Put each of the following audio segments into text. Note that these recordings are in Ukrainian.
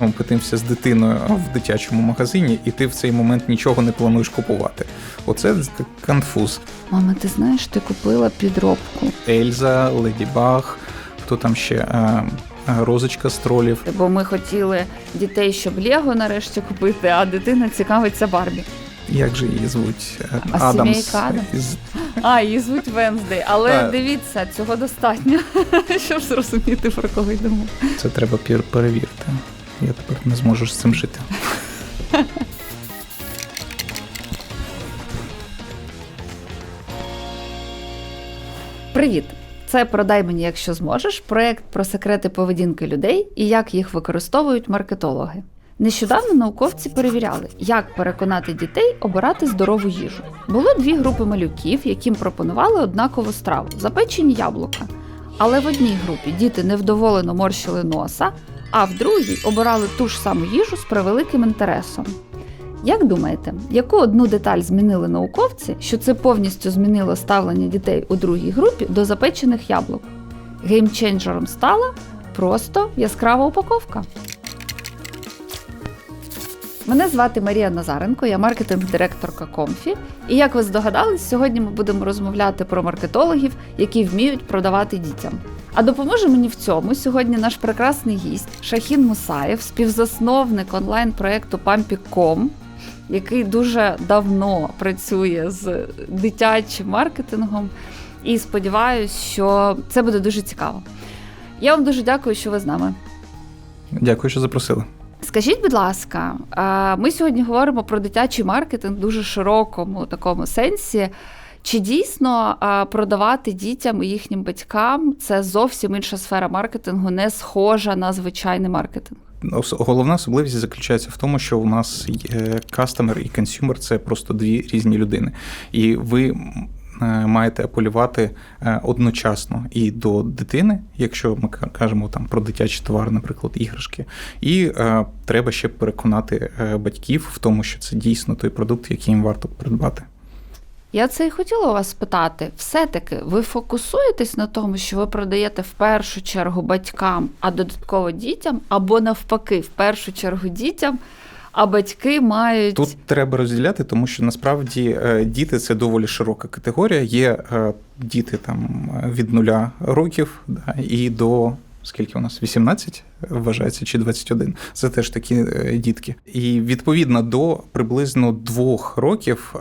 Ми питаємося з дитиною в дитячому магазині, і ти в цей момент нічого не плануєш купувати. Оце конфуз. Мама, ти знаєш, ти купила підробку. Ельза, Леді Баг, хто там ще е, е, розочка з тролів. Бо ми хотіли дітей, щоб Лего нарешті купити, а дитина цікавиться Барбі. Як же її звуть? Е, А Адамс. сімейка Адамс? Із- А, її звуть Венздей. Але Так. дивіться, цього достатньо, щоб зрозуміти про кого йдемо. Це треба перевірити. Я тепер не зможу з цим жити. Привіт! Це продай мені, якщо зможеш. Проект про секрети поведінки людей і як їх використовують маркетологи. Нещодавно науковці перевіряли, як переконати дітей обирати здорову їжу. Було дві групи малюків, яким пропонували однакову страву запечені яблука. Але в одній групі діти невдоволено морщили носа, а в другій обирали ту ж саму їжу з превеликим інтересом. Як думаєте, яку одну деталь змінили науковці, що це повністю змінило ставлення дітей у другій групі до запечених яблук? Геймченджером стала просто яскрава упаковка. Мене звати Марія Назаренко, я маркетинг-директорка Комфі. І як ви здогадались, сьогодні ми будемо розмовляти про маркетологів, які вміють продавати дітям. А допоможе мені в цьому сьогодні наш прекрасний гість Шахін Мусаєв, співзасновник онлайн-проєкту Pumpy.com, який дуже давно працює з дитячим маркетингом. І сподіваюся, що це буде дуже цікаво. Я вам дуже дякую, що ви з нами. Дякую, що запросили. Скажіть, будь ласка, ми сьогодні говоримо про дитячий маркетинг в дуже широкому такому сенсі. Чи дійсно продавати дітям і їхнім батькам це зовсім інша сфера маркетингу, не схожа на звичайний маркетинг? Головна особливість заключається в тому, що у нас є кастомер і консюмер це просто дві різні людини. І ви маєте апелювати е, одночасно і до дитини, якщо ми кажемо там про дитячі товари, наприклад, іграшки, і е, треба ще переконати е, батьків в тому, що це дійсно той продукт, який їм варто придбати. Я це і хотіла вас спитати. Все-таки ви фокусуєтесь на тому, що ви продаєте в першу чергу батькам, а додатково дітям, або навпаки, в першу чергу дітям, а батьки мають. Тут треба розділяти, тому що насправді е, діти це доволі широка категорія. Є е, діти там е, від нуля років да, і до скільки у нас 18 вважається чи 21. Це теж такі дітки. І відповідно до приблизно двох років.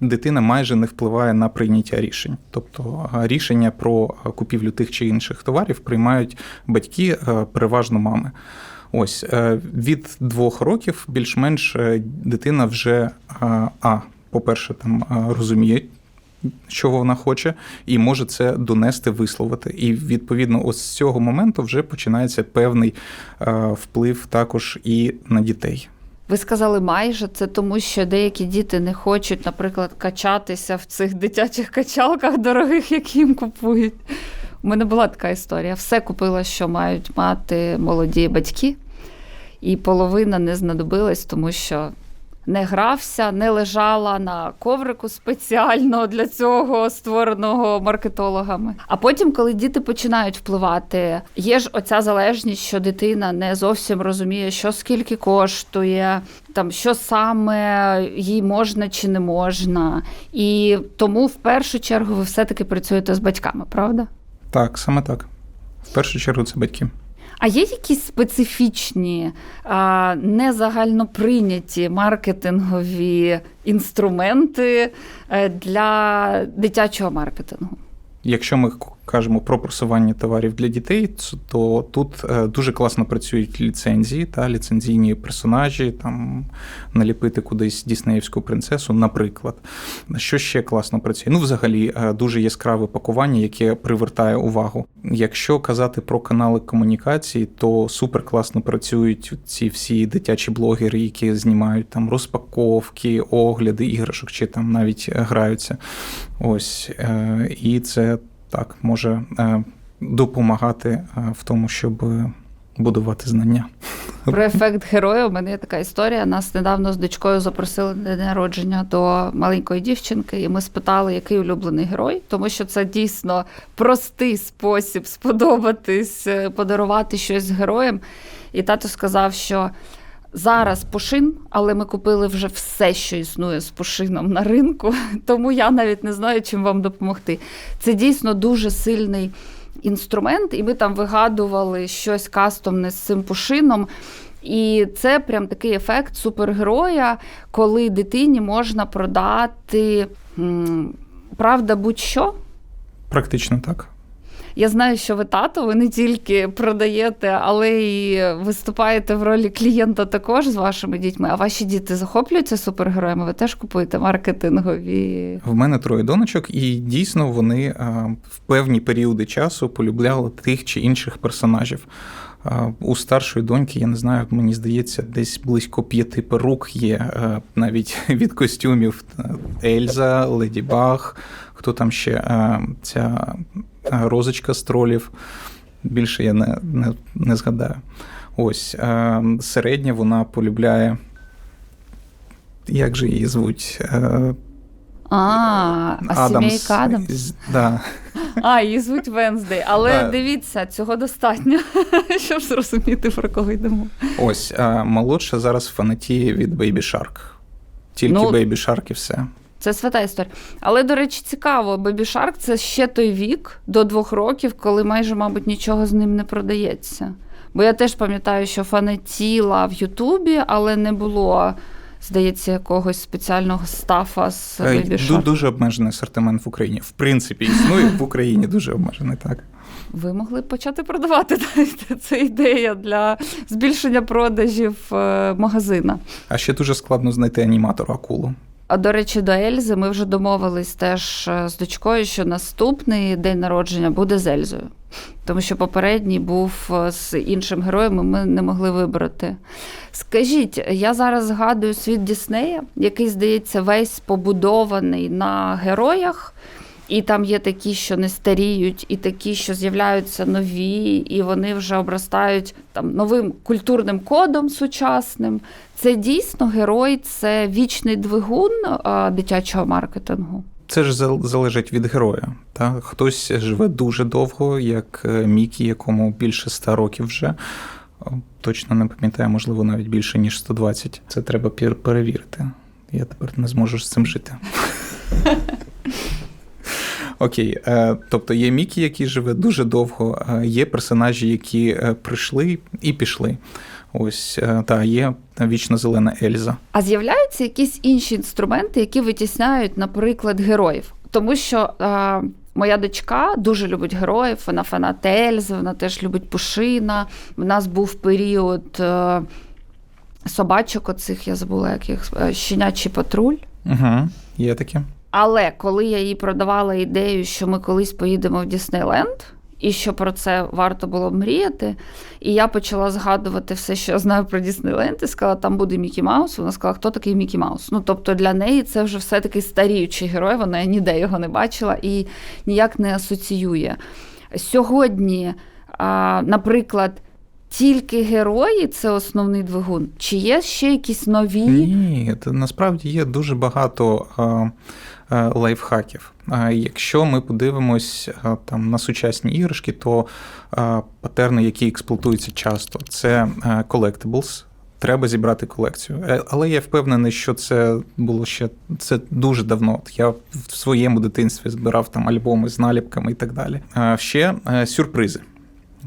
Дитина майже не впливає на прийняття рішень, тобто рішення про купівлю тих чи інших товарів приймають батьки, переважно мами. Ось е, від двох років більш-менш е, дитина вже е, а, по-перше, там розуміє, чого вона хоче, і може це донести, висловити. І відповідно, ось з цього моменту вже починається певний вплив також і на дітей. Ви сказали майже це тому, що деякі діти не хочуть, наприклад, качатися в цих дитячих качалках дорогих, які їм купують. У мене була така історія. Все купила, що мають мати молоді батьки, і половина не знадобилась, тому що не грався, не лежала на коврику спеціально для цього створеного маркетологами. А потім, коли діти починають впливати, є ж оця залежність, що дитина не зовсім розуміє, що скільки коштує, там що саме їй можна чи не можна. І тому в першу чергу ви все-таки працюєте з батьками, правда? Так, саме так. В першу чергу це батьки. А є якісь специфічні, не загальноприйняті маркетингові інструменти е, для дитячого маркетингу? Якщо ми кажемо про просування товарів для дітей, то тут е, дуже класно працюють ліцензії та ліцензійні персонажі, там наліпити кудись Діснеївську принцесу, наприклад. Що ще класно працює? Ну, взагалі, е, дуже яскраве пакування, яке привертає увагу. Якщо казати про канали комунікації, то супер класно працюють ці всі дитячі блогери, які знімають там розпаковки, огляди іграшок, чи там навіть е, граються. Ось і це так може е, допомагати е, в тому, щоб будувати знання. Про ефект героя у мене є така історія. Нас недавно з дочкою запросили на день народження до маленької дівчинки, і ми спитали, який улюблений герой, тому що це дійсно простий спосіб сподобатись, е, подарувати щось з героєм. І тато сказав, що зараз пушин, але ми купили вже все, що існує з пушином на ринку, тому я навіть не знаю, чим вам допомогти. Це дійсно дуже сильний інструмент, і ми там вигадували щось кастомне з цим пушином. І це прям такий ефект супергероя, коли дитині можна продати правда будь-що. Практично так. Я знаю, що ви тато, ви не тільки продаєте, але й виступаєте в ролі клієнта також з вашими дітьми. А ваші діти захоплюються супергероями? Ви теж купуєте маркетингові. В мене троє донечок, і дійсно вони а, в певні періоди часу полюбляли тих чи інших персонажів. У старшої доньки, я не знаю, мені здається, десь близько п'яти перук є навіть від костюмів Ельза, Леді Баг, хто там ще ця розочка з тролів. Більше я не, не, не згадаю. Ось а, середня вона полюбляє. Як же її звуть? Е, А, а сімейка Адамс? Да. А, її звуть Венздей. Але Да. дивіться, цього достатньо, щоб зрозуміти, про кого йдемо. Ось, а молодша зараз фанатіє від Baby Shark. Тільки Ну, Baby Shark і все. Це свята історія. Але, до речі, цікаво, Бебі Шарк це ще той вік до двох років, коли майже, мабуть, нічого з ним не продається. Бо я теж пам'ятаю, що фанатіла в Ютубі, але не було, здається, якогось спеціального стафа з Е, Бебі Шарк. Дуже обмежений асортимент в Україні. В принципі, існує в Україні дуже обмежений, так. Ви могли б почати продавати. Це ідея для збільшення продажів е, магазина. А ще дуже складно знайти аніматора акулу. А до речі, до Ельзи ми вже домовились теж е, з дочкою, що наступний день народження буде з Ельзою. Тому що попередній був е, з іншим героєм, і ми не могли вибрати. Скажіть, я зараз згадую світ Діснея, який, здається, весь побудований на героях. І там є такі, що не старіють, і такі, що з'являються нові, і вони вже обростають там новим культурним кодом сучасним. Це дійсно герой, це вічний двигун дитячого маркетингу. Це ж залежить від героя. Та? Хтось живе дуже довго, як е, Мікі, якому більше 100 років вже. Точно не пам'ятаю, можливо, навіть більше, ніж 120. Це треба пер- перевірити. Я тепер не зможу з цим жити. Окей, е, тобто є Мікі, який живе дуже довго, е, є персонажі, які е, прийшли і пішли. Ось, та є вічно зелена Ельза. А з'являються якісь інші інструменти, які витісняють, наприклад, героїв. Тому що а, моя дочка дуже любить героїв, вона фанат Ельзи, вона теж любить Пушина. В нас був період собачок, оцих я забула, яких щенячий патруль. Угу, є таке. Але коли я їй продавала ідею, що ми колись поїдемо в Діснейленд, і що про це варто було мріяти, і я почала згадувати все, що я знаю про Діснейленд, і сказала, там буде Мікі Маус. Вона сказала, хто такий Мікі Маус. Ну тобто для неї це вже все таки старіючий герой. Вона ніде його не бачила і ніяк не асоціює. Сьогодні, наприклад. Тільки герої це основний двигун. Чи є ще якісь нові? Ні, це насправді є дуже багато лайфхаків. А, якщо ми подивимось там на сучасні іграшки, то патерни, які експлуатуються часто, це collectibles. Треба зібрати колекцію. Е, Але я впевнений, що це було ще це дуже давно. Я в своєму дитинстві збирав там альбоми з наліпками і так далі. Ще е, сюрпризи.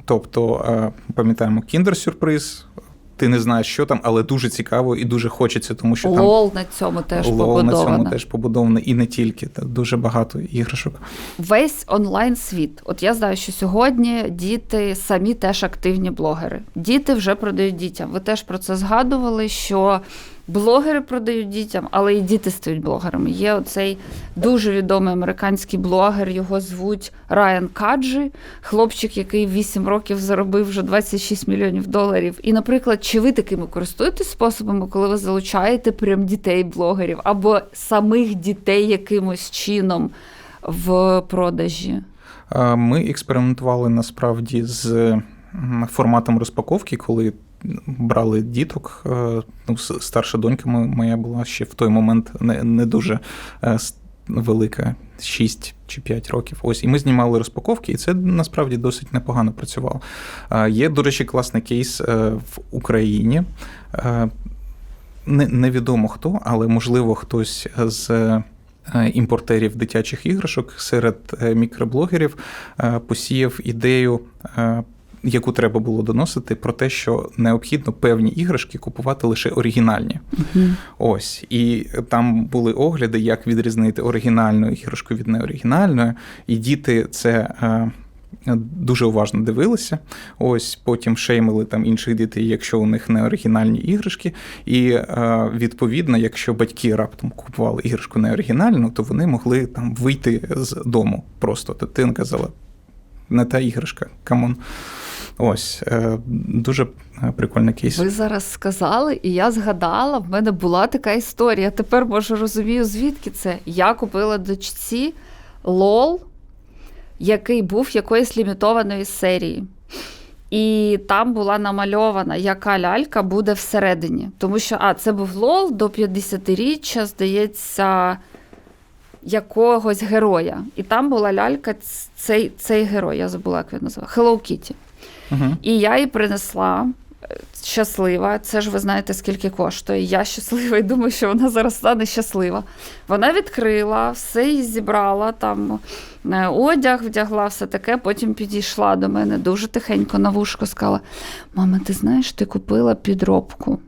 Тобто, е, пам'ятаємо, кіндер-сюрприз. Ти не знаєш, що там, але дуже цікаво і дуже хочеться, тому що там Лол на цьому теж лол на цьому теж побудовано і не тільки. Та дуже багато іграшок. Весь онлайн світ. От я знаю, що сьогодні діти самі теж активні блогери. Діти вже продають дітям. Ви теж про це згадували, що блогери продають дітям, але і діти стають блогерами. Є оцей дуже відомий американський блогер, його звуть Райан Каджі, хлопчик, який в 8 років заробив вже 26 мільйонів доларів. І, наприклад, чи ви такими користуєтесь способами, коли ви залучаєте прям дітей-блогерів або самих дітей якимось чином? в продажі. Ми експериментували насправді з форматом розпаковки, коли брали діток. Е, Ну, старша донька моя була ще в той момент не, не дуже е, велика, 6 чи 5 років. Ось, і ми знімали розпаковки, і це насправді досить непогано працювало. Е, Є, до речі, класний кейс в Україні. Не- Невідомо хто, але можливо хтось з. Імпортерів дитячих іграшок серед мікроблогерів посіяв ідею, яку треба було доносити, про те, що необхідно певні іграшки купувати лише оригінальні. Ось, і там були огляди, як відрізнити оригінальну іграшку від неоригінальної, і діти це. е, Дуже уважно дивилися. Ось потім шеймили там інших дітей, якщо у них не оригінальні іграшки. І е, відповідно, якщо батьки раптом купували іграшку не оригінальну, то вони могли там вийти з дому. Просто дитина казала, не та іграшка, камон. Ось е, дуже е, прикольний кейс. Ви зараз сказали, і я згадала, в мене була така історія. Тепер може розумію, звідки це. Я купила дочці лол, який був якоїсь лімітованої серії. І там була намальована, яка лялька буде всередині. Тому що, а, це був лол до 50-річчя, здається, якогось героя. І там була лялька, цей, цей герой, я забула, як він називав, Hello Kitty. І я її принесла е, щаслива. Це ж ви знаєте, скільки коштує. Я щаслива і думаю, що вона зараз стане щаслива. Вона відкрила, все її зібрала, там е, одяг вдягла, все таке. Потім підійшла до мене дуже тихенько на вушко, сказала: Мама, ти знаєш, ти купила підробку.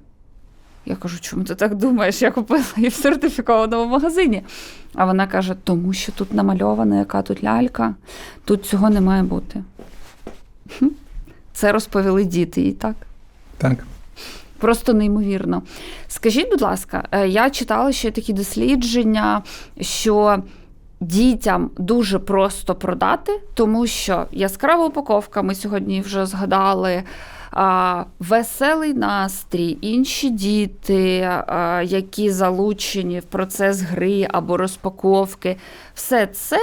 Я кажу, чому ти так думаєш? Я купила її в сертифікованому магазині. А вона каже: тому що тут намальована, яка тут лялька, тут цього не має бути. Це розповіли діти і так. Так. Просто неймовірно. Скажіть, будь ласка, е, я читала ще такі дослідження, що дітям дуже просто продати, тому що яскрава упаковка, ми сьогодні вже згадали. А, Веселий настрій, інші діти, а, які залучені в процес гри або розпаковки, все це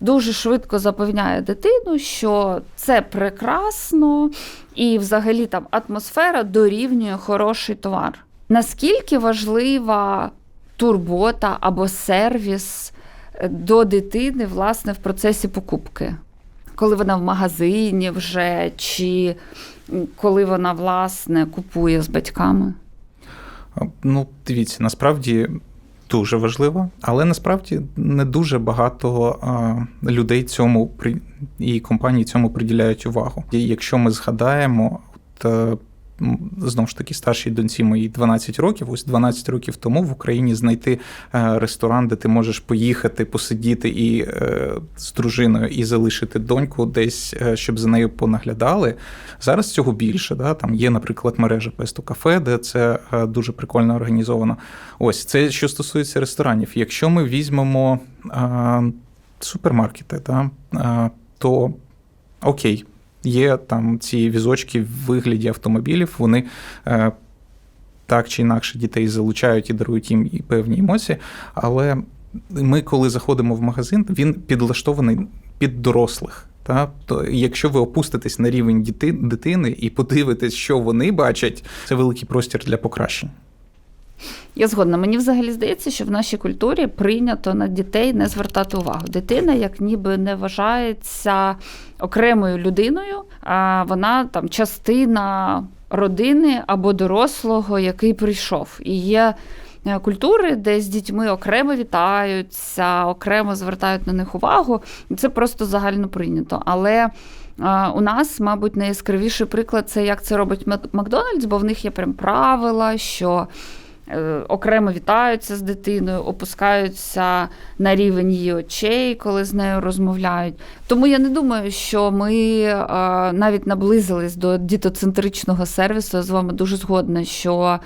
дуже швидко запевняє дитину, що це прекрасно, і взагалі там атмосфера дорівнює хороший товар. Наскільки важлива турбота або сервіс е, до дитини, власне, в процесі покупки? Коли вона в магазині вже, чи коли вона, власне, купує з батьками? Ну, дивіться, насправді дуже важливо, але насправді не дуже багато людей цьому і компанії цьому приділяють увагу. Якщо ми згадаємо, от, е, знову ж таки, старшій доньці моїй 12 років, ось 12 років тому в Україні знайти е, ресторан, де ти можеш поїхати, посидіти і е, з дружиною і залишити доньку десь, е, щоб за нею понаглядали. Зараз цього більше. Да? Там є, наприклад, мережа Песто Кафе, де це дуже прикольно організовано. Ось це що стосується ресторанів. Якщо ми візьмемо супермаркети, да, то окей, є там ці візочки в вигляді автомобілів, вони. Е, так чи інакше дітей залучають і дарують їм і певні емоції, але ми, коли заходимо в магазин, він підлаштований під дорослих. Та? То якщо ви опуститесь на рівень діти, дитини і подивитесь, що вони бачать, це великий простір для покращень. Я згодна. Мені взагалі здається, що в нашій культурі прийнято на дітей не звертати увагу. Дитина, як ніби не вважається окремою людиною, а вона там частина родини або дорослого, який прийшов. І є е, культури, де з дітьми окремо вітаються, окремо звертають на них увагу. Це просто загально прийнято. Але У нас, мабуть, найяскравіший приклад це як це робить Макдональдс, бо в них є прям правила, що е, окремо вітаються з дитиною, опускаються на рівень її очей, коли з нею розмовляють. Тому я не думаю, що ми е, навіть наблизились до дітоцентричного сервісу. Я з вами дуже згодна, що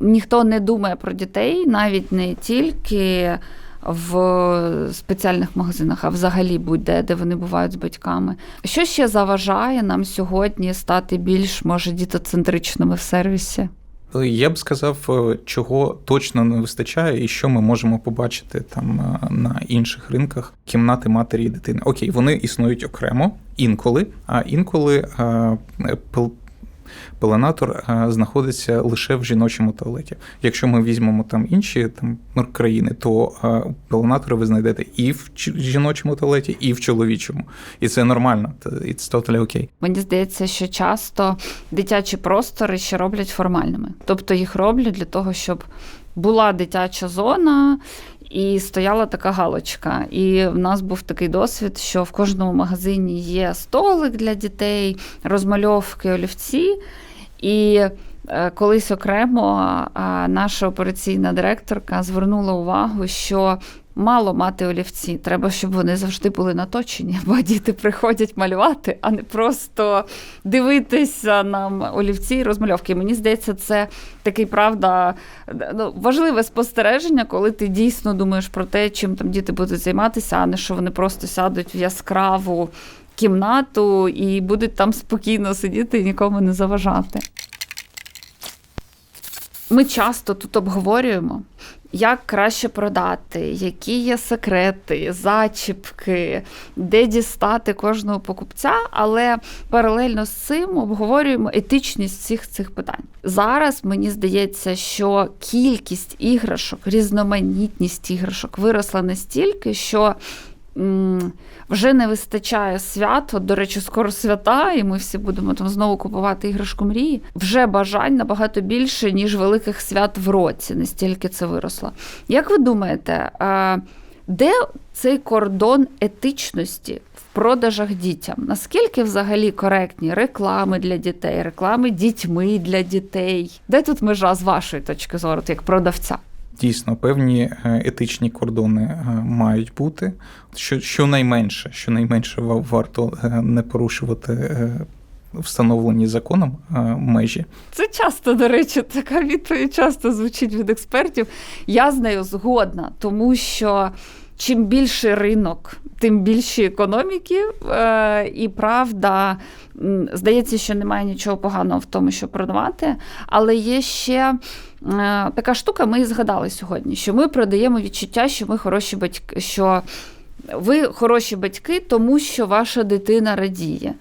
ніхто не думає про дітей, навіть не тільки. В спеціальних магазинах, а взагалі будь-де, де вони бувають з батьками. Що ще заважає нам сьогодні стати більш, може, дітоцентричними в сервісі? Я б сказав, е, чого точно не вистачає, і що ми можемо побачити там е, на інших ринках кімнати матері і дитини. Окей, вони існують окремо інколи, а інколи е, пеленатор е, знаходиться лише в жіночому туалеті. Якщо ми візьмемо там інші там країни, то е, пеленатори ви знайдете і в жіночому туалеті, і в чоловічому. І це нормально. It's totally okay. Мені здається, що часто дитячі простори ще роблять формальними. Тобто їх роблять для того, щоб була дитяча зона і стояла така галочка. І в нас був такий досвід, що в кожному магазині є столик для дітей, розмальовки, олівці. І колись окремо наша операційна директорка звернула увагу, що мало мати олівці. Треба, щоб вони завжди були наточені, бо діти приходять малювати, а не просто дивитися на олівці і розмальовки. Мені здається, це такий правда ну, важливе спостереження, коли ти дійсно думаєш про те, чим там діти будуть займатися, а не що вони просто сядуть в яскраву кімнату і будуть там спокійно сидіти і нікому не заважати. Ми часто тут обговорюємо, як краще продати, які є секрети, зачіпки, де дістати кожного покупця, але паралельно з цим обговорюємо етичність всіх цих питань. Зараз мені здається, що кількість іграшок, різноманітність іграшок виросла настільки, що вже не вистачає свят. От, до речі, скоро свята, і ми всі будемо там знову купувати іграшку мрії. Вже бажань набагато більше, ніж великих свят в році. Настільки це виросло. Як ви думаєте, де цей кордон етичності продажах дітям? Наскільки взагалі коректні реклами для дітей, реклами дітьми для дітей? Де тут межа з вашої точки зору, як продавця? Дійсно, певні е, етичні кордони е, мають бути. Що, щонайменше, щонайменше варто е, не порушувати встановлені законом межі. Це часто, до речі, така відповідь часто звучить від експертів. Я з нею згодна, тому що чим більший ринок, тим більші економіки. Е, і правда, здається, що немає нічого поганого в тому, що продавати. Але є ще е, така штука, ми і згадали сьогодні, що ми продаємо відчуття, що ми хороші батьки. що ви хороші батьки, тому що ваша дитина радіє.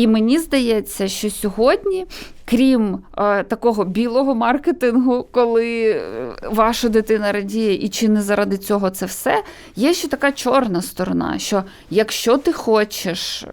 І мені здається, що сьогодні, крім е, такого білого маркетингу, коли е, ваша дитина радіє, і чи не заради цього це все, є ще така чорна сторона, що якщо ти хочеш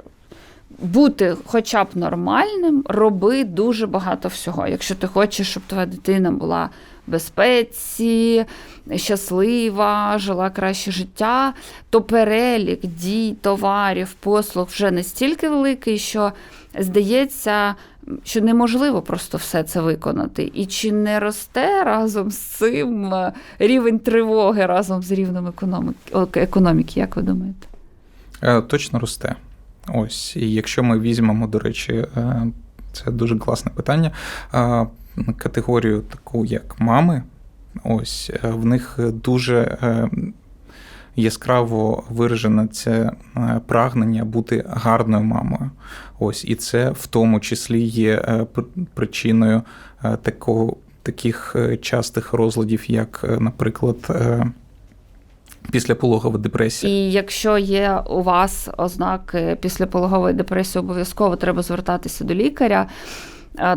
бути хоча б нормальним, роби дуже багато всього. Якщо ти хочеш, щоб твоя дитина була в безпеці, щаслива, жила краще життя, то перелік дій, товарів, послуг вже настільки великий, що здається, що неможливо просто все це виконати. І чи не росте разом з цим е, рівень тривоги разом з рівнем економіки, як ви думаєте? Е, Точно росте. Ось, і якщо ми візьмемо, до речі, е, це дуже класне питання. Категорію таку, як мами, ось е, в них дуже е, яскраво виражене це е, прагнення бути гарною мамою. Ось, і це в тому числі є причиною такого, таких частих розладів, як, наприклад, післяпологова депресія. І якщо є у вас ознаки післяпологової депресії, обов'язково треба звертатися до лікаря,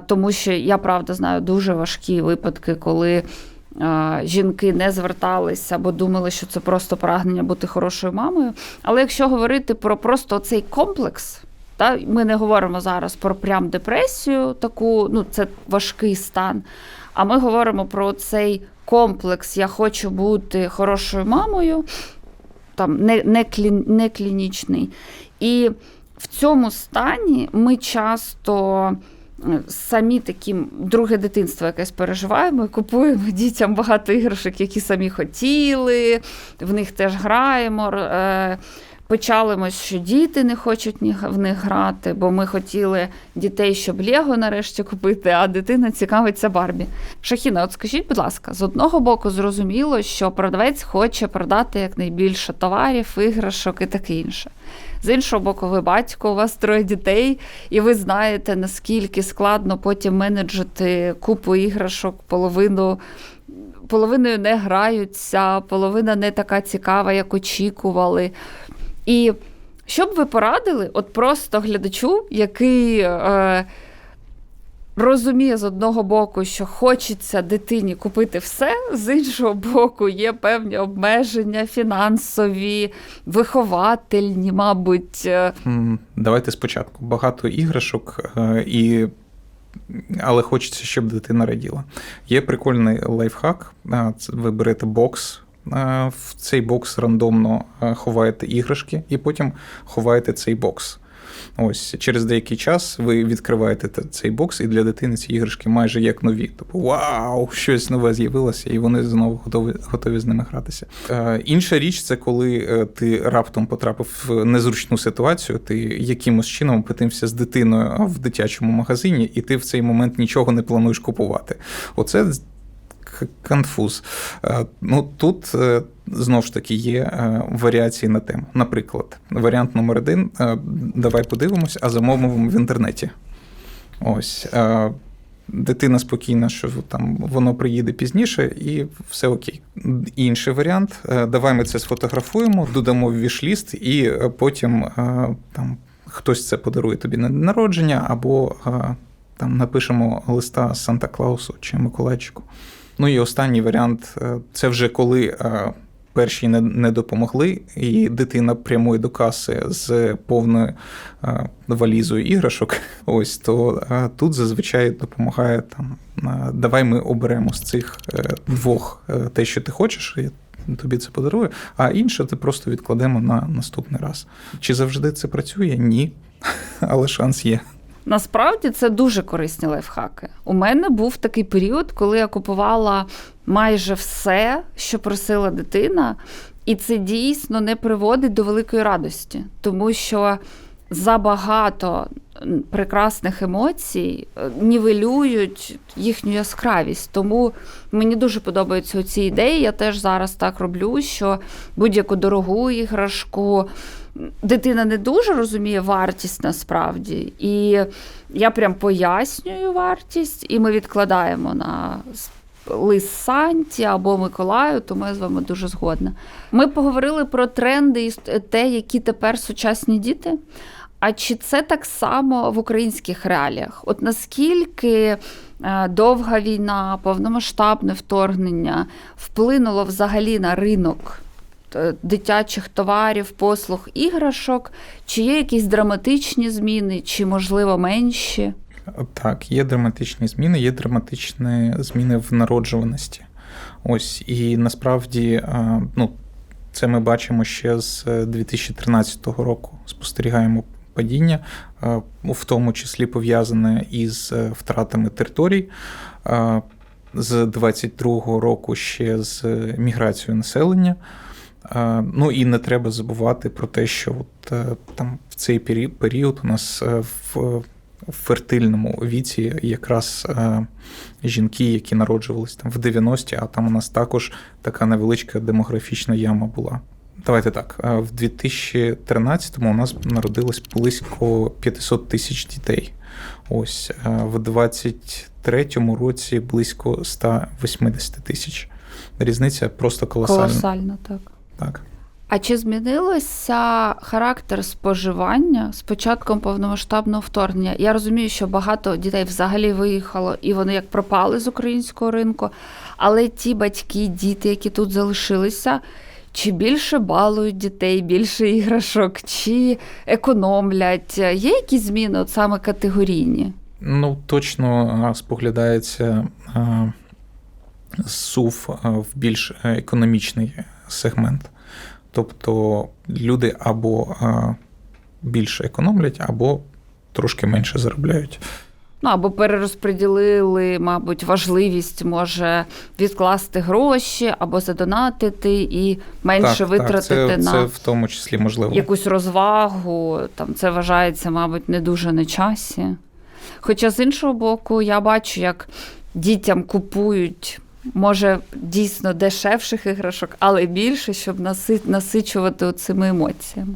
тому що я правда знаю дуже важкі випадки, коли жінки не зверталися, бо думали, що це просто прагнення бути хорошою мамою. Але якщо говорити про просто цей комплекс. Та ми не говоримо зараз про прям депресію, таку, ну це важкий стан. А ми говоримо про цей комплекс Я хочу бути хорошою мамою, там не, не, клі, не клінічний. І в цьому стані ми часто е, самі такі друге дитинство якесь переживаємо купуємо дітям багато іграшок, які самі хотіли, в них теж граємо. Почалимось, що діти не хочуть в них грати, бо ми хотіли дітей, щоб Лего нарешті купити, а дитина цікавиться Барбі. Шахіна, от скажіть, будь ласка, з одного боку зрозуміло, що продавець хоче продати якнайбільше товарів, іграшок і таке інше. З іншого боку, ви батько, у вас троє дітей, і ви знаєте, наскільки складно потім менеджити купу іграшок, половину. Половиною не граються, половина не така цікава, як очікували. І що б ви порадили, от просто глядачу, який е, розуміє з одного боку, що хочеться дитині купити все, з іншого боку, є певні обмеження фінансові, виховательні, мабуть. е, Давайте спочатку. Багато іграшок, е, і... але хочеться, щоб дитина раділа. Є прикольний лайфхак. е, Ви берете бокс. Е, В цей бокс рандомно е, ховаєте іграшки, і потім ховаєте цей бокс. Ось через деякий час ви відкриваєте цей бокс, і для дитини ці іграшки майже як нові. Типу, вау, щось нове з'явилося, і вони знову готові, готові з ними гратися. Е, інша річ це коли е, ти раптом потрапив в незручну ситуацію, ти якимось чином опинився з дитиною в дитячому магазині, і ти в цей момент нічого не плануєш купувати. Оце конфуз. Е, Ну тут е, знову ж таки є е, варіації на тему. Наприклад, варіант номер один: давай подивимось, а замовимо в інтернеті. Ось. Дитина спокійна, що там воно приїде пізніше, і все окей. Інший варіант: давай ми це сфотографуємо, додамо в вішліст, і потім там хтось це подарує тобі на народження, або там напишемо листа Санта Клаусу чи Миколайчику. Ну і останній варіант е, це вже коли е, перші не, допомогли, і дитина прямує до каси з повною е, валізою іграшок. Ось то тут зазвичай допомагає там. Давай ми оберемо з цих двох те, що ти хочеш. Тобі це подарую, а інше ти просто відкладемо на наступний раз. Чи завжди це працює? Ні. Але шанс є. Насправді це дуже корисні лайфхаки. У мене був такий період, коли я купувала майже все, що просила дитина, і це дійсно не приводить до великої радості, тому що забагато прекрасних емоцій е, нівелюють їхню яскравість. Тому мені дуже подобаються ці ідеї. Я теж зараз так роблю, що будь-яку дорогу іграшку. Дитина не дуже розуміє вартість насправді, і я прям пояснюю вартість, і ми відкладаємо на лист Санті або Миколаю, тому я з вами дуже згодна. Ми поговорили про тренди і те, які тепер сучасні діти. А чи це так само в українських реаліях? От наскільки е, довга війна, повномасштабне вторгнення вплинуло взагалі на ринок е, дитячих товарів, послуг, іграшок? Чи є якісь драматичні зміни, чи можливо менші? Так, є драматичні зміни, є драматичні зміни в народжуваності. Ось, і насправді, е, ну, це ми бачимо ще з 2013 року. Спостерігаємо падіння, е, в тому числі пов'язане із е, втратами територій. Е, З 22-го року ще з міграцією населення. Ну і не треба забувати про те, що от, там в цей пері- період у нас в фертильному віці якраз жінки, які народжувалися там в 90-ті, а там у нас також така невеличка демографічна яма була. Давайте так. е, В 2013-му у нас народилось близько 500 тисяч дітей. Ось е, в 23-му році близько 180 тисяч. Різниця просто колосальна. Колосально, так. Так. А чи змінилося характер споживання з початком повномасштабного вторгнення? Я розумію, що багато дітей взагалі виїхало і вони як пропали з українського ринку. Але ті батьки, діти, які тут залишилися, чи більше балують дітей, більше іграшок, чи економлять? Є якісь зміни, от саме категорійні? Ну, точно споглядається сув в більш економічний сегмент. Тобто люди або більше економлять, або трошки менше заробляють. Ну або перерозподілили, мабуть, важливість може відкласти гроші або задонатити і менше так, витратити так, це, на це в тому числі можливо. якусь розвагу. Там це вважається, мабуть, не дуже на часі. Хоча з іншого боку, я бачу, як дітям купують. Може, дійсно дешевших іграшок, але більше, щоб наси- насичувати цими емоціями.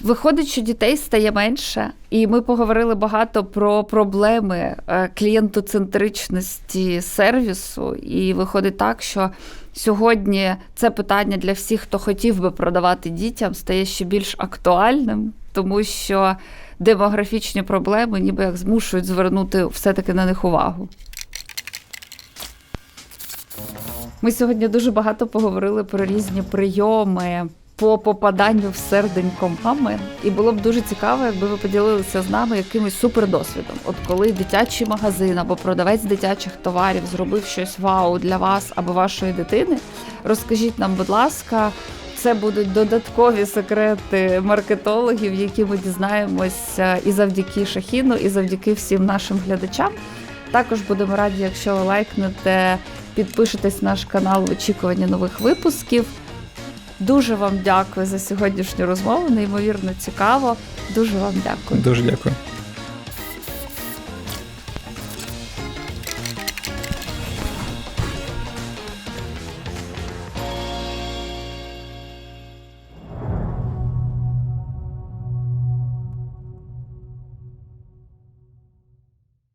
Виходить, що дітей стає менше, і ми поговорили багато про проблеми е, клієнтоцентричності сервісу. І виходить так, що сьогодні це питання для всіх, хто хотів би продавати дітям, стає ще більш актуальним. тому що демографічні проблеми ніби як змушують звернути все-таки на них увагу. Ми сьогодні дуже багато поговорили про різні прийоми по попаданню в серденько мами. І було б дуже цікаво, якби ви поділилися з нами якимось супердосвідом. От коли дитячий магазин або продавець дитячих товарів зробив щось вау для вас або вашої дитини. Розкажіть нам, будь ласка, це будуть додаткові секрети маркетологів, які ми дізнаємося і завдяки Шахіну, і завдяки всім нашим глядачам. Також будемо раді, якщо ви лайкнете, підпишетесь на наш канал в очікуванні нових випусків. Дуже вам дякую за сьогоднішню розмову. Неймовірно цікаво. Дуже вам дякую. Дуже дякую.